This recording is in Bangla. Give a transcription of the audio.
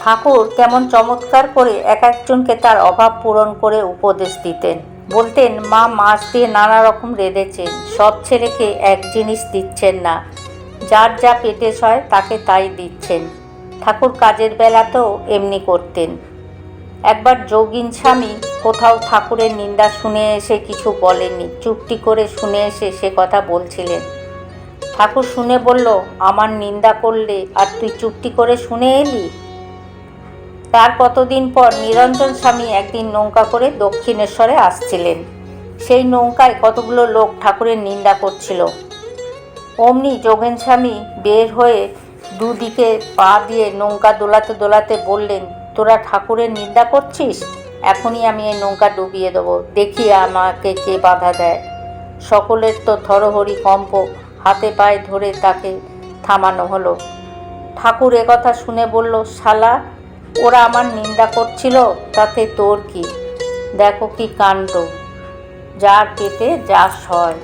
ঠাকুর কেমন চমৎকার করে এক একজনকে তার অভাব পূরণ করে উপদেশ দিতেন। বলতেন, মা মাছ দিয়ে নানা রকম রেঁধেছেন, সব ছেলেকে এক জিনিস দিচ্ছেন না। যার যা পেটে হয় তাকে তাই দিচ্ছেন। ঠাকুর কাজের বেলাতেও এমনি করতেন। একবার যোগিন স্বামী কোথাও ঠাকুরের নিন্দা শুনে এসে কিছু বলেননি। চুপটি করে শুনে এসে সে কথা বলছিলেন। ঠাকুর শুনে বলল, আমার নিন্দা করলে আর তুই চুপটি করে শুনে এলি? তার কতদিন পর নিরঞ্জন স্বামী একদিন নৌকা করে দক্ষিণেশ্বরে আসছিলেন। সেই নৌকায় কতগুলো লোক ঠাকুরের নিন্দা করছিল। অমনি যোগেন স্বামী বের হয়ে দুদিকে পা দিয়ে নৌকা দোলাতে দোলাতে বললেন, তোরা ঠাকুরের নিন্দা করছিস? এখনই আমি এই নৌকা ডুবিয়ে দেবো। দেখি আমাকে কে বাধা দেয়। সকলের তো থরহরি কম্প হাতে পায়ে ধরে তাকে থামানো হলো। ঠাকুর কথা শুনে বলল, শালা ওরা আমার নিন্দা করছিল তাতে তোর কি? দেখো কি কাণ্ড। যার পেটে যা সয়।